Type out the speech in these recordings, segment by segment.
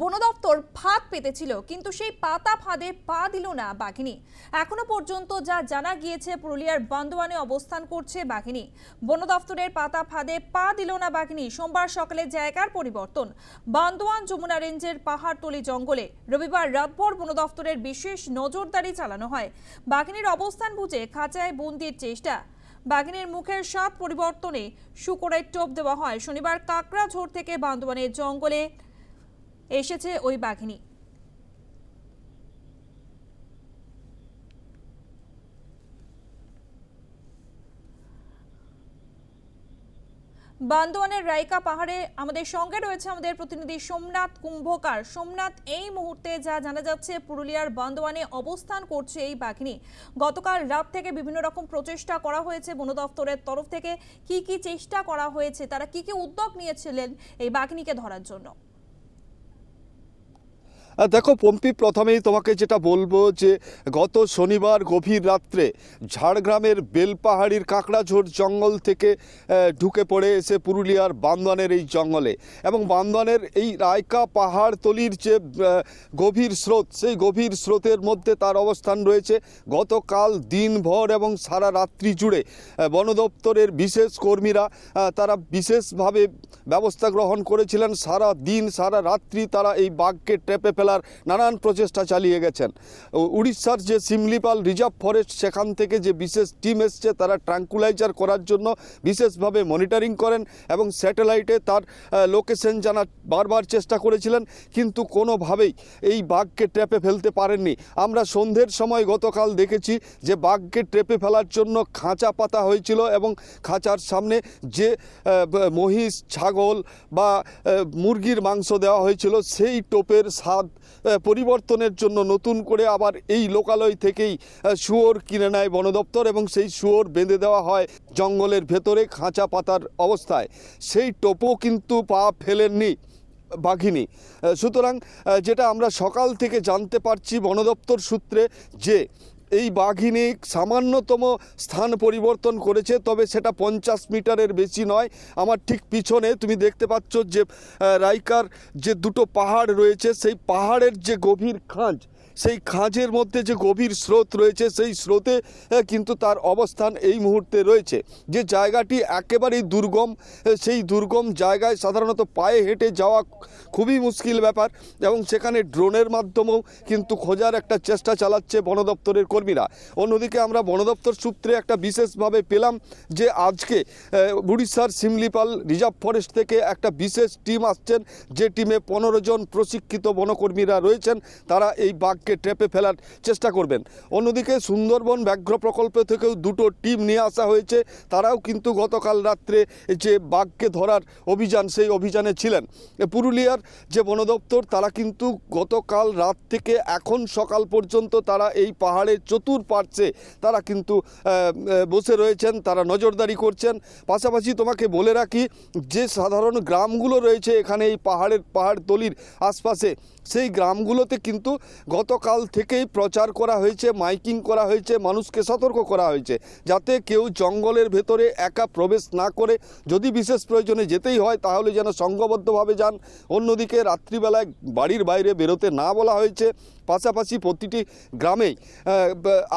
বন দপ্তর ফাঁদ পেতেছিল, কিন্তু সেই পাতা ফাঁদে পা দিল না বাঘিনী। এখনও পর্যন্ত যা জানা গিয়েছে, পুরুলিয়ার বান্দোয়ানে অবস্থান করছে বাঘিনী। বন দপ্তরের পাতা ফাঁদে পা দিল না বাঘিনী। সোমবার সকালে জায়গার পরিবর্তন। বান্দোয়ান যমুনা রেঞ্জের পাহাড়তলি জঙ্গলে রবিবার রাতভর বন দপ্তরের বিশেষ নজরদারি চালানো হয়। বাঘিনীর অবস্থান বুঝে খাঁচায় বন্দির চেষ্টা। বাঘিনীর মুখের স্বাদ পরিবর্তনে শুকরের টোপ দেওয়া হয়। শনিবার কাকড়া ঝোড় থেকে বান্দোয়ানের জঙ্গলে এসেছে ওই বাঘিনী। বান্দোয়ানের রাইকা পাহাড়ে আমাদের সঙ্গে রয়েছে আমাদের প্রতিনিধি সোমনাথ কুম্ভকার। সোমনাথ, এই মুহূর্তে যা জানা যাচ্ছে, পুরুলিয়ার বান্দোয়ানে অবস্থান করছে এই বাঘিনী। গতকাল রাত থেকে বিভিন্ন রকম প্রচেষ্টা করা হয়েছে বন দপ্তরের তরফ থেকে। কি কি চেষ্টা করা হয়েছে? তারা কি কি উদ্যোগ নিয়েছিলেন এই বাঘিনীকে ধরার জন্য? দেখো পম্পি, প্রথমেই তোমাকে যেটা বলব যে গত শনিবার গভীর রাত্রে ঝাড়গ্রামের বেলপাহাড়ির কাঁকড়াঝোড় জঙ্গল থেকে ঢুকে পড়ে এসে পুরুলিয়ার বান্দওয়ানের এই জঙ্গলে। এবং বান্দওয়ানের এই রায়কা পাহাড়তলির যে গভীর স্রোত, সেই গভীর স্রোতের মধ্যে তার অবস্থান রয়েছে। গতকাল দিনভর এবং সারা রাত্রি জুড়ে বন দপ্তরের বিশেষ কর্মীরা তারা বিশেষভাবে ব্যবস্থা গ্রহণ করেছিলেন। সারা দিন, সারা রাত্রি তারা এই বাঘকে ট্রেপে ফেলার নানান প্রচেষ্টা চালিয়ে গেছেন। উড়িষ্যার যে সিমলিপাল রিজার্ভ ফরেস্ট, সেখান থেকে যে বিশেষ টিম এসছে, তারা ট্রাঙ্কুলাইজার করার জন্য বিশেষভাবে মনিটরিং করেন এবং স্যাটেলাইটে তার লোকেশন জানার বারবার চেষ্টা করেছিলেন, কিন্তু কোনোভাবেই এই বাঘকে ট্র্যাপে ফেলতে পারেননি। আমরা সন্ধ্যের সময় গতকাল দেখেছি যে বাঘকে ট্রেপে ফেলার জন্য খাঁচা পাতা হয়েছিল এবং খাঁচার সামনে যে মহিষ, ছাগল বা মুরগির মাংস দেওয়া হয়েছিল, সেই টোপের স্বাদ পরিবর্তনের জন্য নতুন করে আবার এই লোকালয় থেকেই শুয়োর কিনে নেয় বন দপ্তর এবং সেই শুয়োর বেঁধে দেওয়া হয় জঙ্গলের ভেতরে খাঁচা পাতার অবস্থায়। সেই টোপও কিন্তু পা ফেলেননি বাঘিনী। সুতরাং যেটা আমরা সকাল থেকে জানতে পারছি বন দপ্তর সূত্রে যে এই বাঘিনী সামান্যতম স্থান পরিবর্তন করেছে, তবে সেটা পঞ্চাশ মিটারের বেশি নয়। আমার ঠিক পিছনে তুমি দেখতে পাচ্ছ যে রাইকার যে দুটো পাহাড় রয়েছে, সেই পাহাড়ের যে গভীর খাঁজ সেই খাঁজের মধ্যে যে গভীর স্রোত রয়েছে সেই স্রোতে আহ, কিন্তু তার অবস্থান এই মুহূর্তে রয়েছে। যে জায়গাটি একেবারেই দুর্গম সেই দুর্গম জায়গায় সাধারণত পায়ে হেঁটে যাওয়া খুবই মুশকিল ব্যাপার এবং সেখানে ড্রোনের মাধ্যমেও কিন্তু খোঁজার একটা চেষ্টা চালাচ্ছে বন দপ্তরের কর্মীরা। অন্যদিকে আমরা বন দপ্তর সূত্রে একটা বিশেষভাবে পেলাম যে আজকে উড়িষ্যার সিমলিপাল রিজার্ভ ফরেস্ট থেকে একটা বিশেষ টিম আসছেন। যে টিমে পনেরো জন প্রশিক্ষিত বনকর্মীরা রয়েছেন। তারা এই বাঘকে ট্রেপে ফেলার চেষ্টা করবেন। অন্যদিকে সুন্দরবন ব্যাঘ্র প্রকল্প থেকেও দুটো টিম নিয়ে আসা হয়েছে। তারাও কিন্তু গতকাল রাত্রে যে বাঘকে ধরার অভিযান, সেই অভিযানে ছিলেন। পুরুলিয়ার যে বন দপ্তর তারা কিন্তু গতকাল রাত থেকে এখন সকাল পর্যন্ত তারা এই পাহাড়ের চতুর্পার্শ্বে তারা কিন্তু বসে রয়েছেন, তারা নজরদারি করছেন। পাশাপাশি তোমাকে বলে রাখি, যে সাধারণ গ্রামগুলো রয়েছে এখানে এই পাহাড়ের, পাহাড়তলির আশপাশে, সেই গ্রামগুলোতে কিন্তু গতকাল থেকেই প্রচার করা হয়েছে, মাইকিং করা হয়েছে, মানুষকে সতর্ক করা হয়েছে, যাতে কেউ জঙ্গলের ভেতরে একা প্রবেশ না করে। যদি বিশেষ প্রয়োজনে যেতেই হয়, তাহলে যেন সংঘবদ্ধভাবে যান। অন্যদিকে রাত্রিবেলায় বাড়ির বাইরে বেরোতে না বলা হয়েছে। পাশাপাশি প্রতিটি গ্রামেই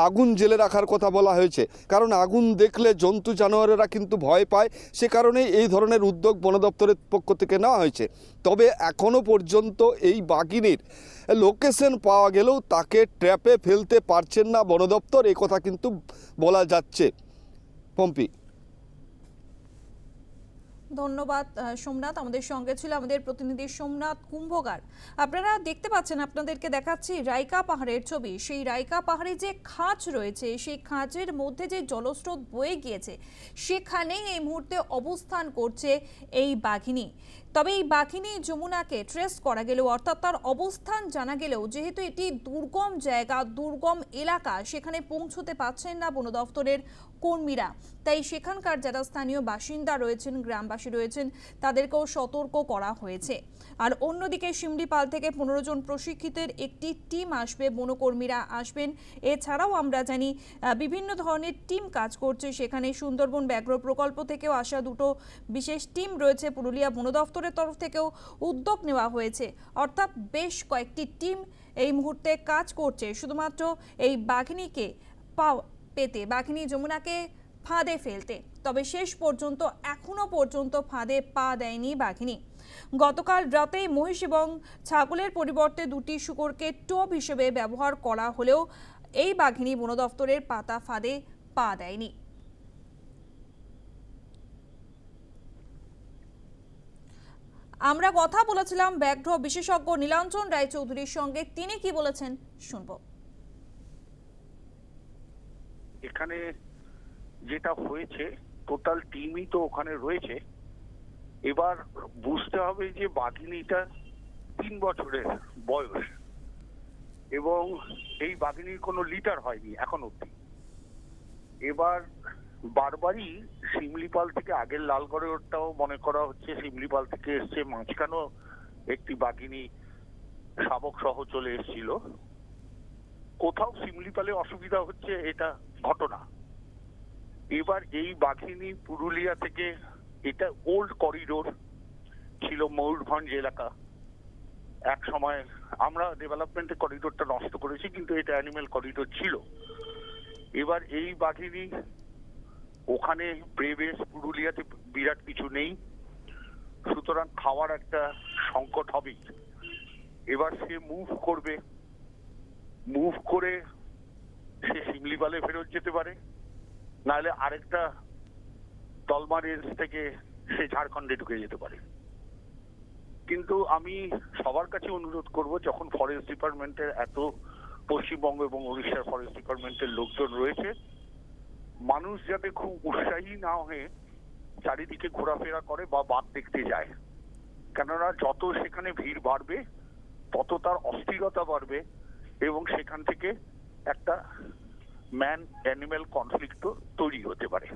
আগুন জেলে রাখার কথা বলা হয়েছে। কারণ আগুন দেখলে জন্তু জানোয়ারেরা কিন্তু ভয় পায়। সে কারণেই এই ধরনের উদ্যোগ বন দপ্তরের পক্ষ থেকে নেওয়া হয়েছে। তবে এখনও পর্যন্ত এই বাঘিনীর লোকেশন পাওয়া গেলেও তাকে ট্র্যাপে ফেলতে পারছেন না বন দপ্তর এই কথা কিন্তু বলা যাচ্ছে। পম্পি। ধন্যবাদ সোমনাথ। আমাদের সঙ্গে ছিল আমাদের প্রতিনিধি সোমনাথ কুম্ভকার। আপনারা দেখতে পাচ্ছেন, আপনাদেরকে দেখাচ্ছি রাইকা পাহাড়ের ছবি। সেই রাইকা পাহাড়ে যে খাঁচ রয়েছে, সেই খাঁচের মধ্যে যে জলস্রোত বয়ে গিয়েছে, সেখানেই এই মুহূর্তে অবস্থান করছে এই বাঘিনী। তবে এই বাঘিনী যমুনাকে ট্রেস করা গেলেও, অর্থাৎ তার অবস্থান জানা গেলেও, যেহেতু এটি দুর্গম জায়গা, দুর্গম এলাকা, সেখানে পৌঁছতে পারছেন না বন দফতরের কর্মীরা। তাই সেখানকার যারা স্থানীয় বাসিন্দা রয়েছেন, গ্রামবাসী রয়েছেন, তাদেরকেও সতর্ক করা হয়েছে। আর অন্যদিকে শিমলিপাল থেকে পনেরো জন প্রশিক্ষিতের একটি টিম আসবে, বনকর্মীরা আসবেন। এছাড়াও আমরা জানি বিভিন্ন ধরনের টিম কাজ করছে। সেখানে সুন্দরবন ব্যাঘ্র প্রকল্প থেকেও আসা দুটো বিশেষ টিম রয়েছে। পুরুলিয়া বন দফতরের তরফ থেকেও উদ্যোগ নেওয়া হয়েছে। অর্থাৎ বেশ কয়েকটি টিম এই মুহূর্তে কাজ করছে। শুধুমাত্র এই বাঘিনীকে পাওয়া পেতে, বাঘিনী যমুনাকে ফাঁদে ফেলতে। তবে শেষ পর্যন্ত, এখনও পর্যন্ত ফাঁদে পা দেয়নি বাঘিনী। গতকাল রাতে মহিষ এবং ছাগলের পরিবর্তে দুটি শুকরকে টোপ হিসেবে ব্যবহার করা হলেও এই বাঘিনী বন দফতরের পাতা ফাঁদে পা দেয়নি। আমরা কথা বলেছিলাম ব্যাঘ্র বিশেষজ্ঞ নীলাঞ্জন রায়চৌধুরীর সঙ্গে। তিনি কি বলেছেন শুনব। এখানে যেটা হয়েছে, টোটাল টিমই তো ওখানে রয়েছে। এবার বুঝতে হবে যে বাঘিনীটা তিন বছরের বয়স এবং এই বাঘিনীর কোনো লিটার হয়নি এখন অব্দি এবার বারবারই শিমলিপাল থেকে আগের লালগড়েরটাও মনে করা হচ্ছে শিমলিপাল থেকে এসছে মাঝখানেও একটি বাঘিনী শাবক সহ চলে এসেছিল। কোথাও শিমলিপালে অসুবিধা হচ্ছে এটা ঘটনা। এবার এই বাঘিনী পুরুলিয়া থেকে এটা ওল্ড করিডোর ছিল ময়ূরভঞ্জ এলাকা। এক সময় আমরা ডেভেলপমেন্টের করিডোরটা নষ্ট করেছি, কিন্তু এটা অ্যানিমেল করিডোর ছিল। এবার এই বাঘিনী ওখানে প্রেবেশ পুরুলিয়াতে বিরাট কিছু নেই। সুতরাং খাওয়ার একটা সংকট হবেই। এবার সে মুভ করবে। মুভ করে সে শিমলিপালে ফেরত যেতে পারে। নাহলে আরেকটা তলমা রেঞ্জ থেকে সে ঝাড়খণ্ডে ঢুকে যেতে পারে। কিন্তু আমি সবার কাছে অনুরোধ করব, যখন ফরেস্ট ডিপার্টমেন্টের এত পশ্চিমবঙ্গ এবং উড়িষ্যার ফরেস্ট ডিপার্টমেন্টের লোকজন রয়েছে মানুষ যাতে খুব উৎসাহী না হয়ে চারিদিকে ঘোরাফেরা করে বা বাঘ দেখতে যায়। কেননা যত সেখানে ভিড় বাড়বে, তত তার অস্থিরতা বাড়বে এবং সেখান থেকে একটা ম্যান অ্যানিম্যাল কনফ্লিক্ট তৈরি হতে পারে।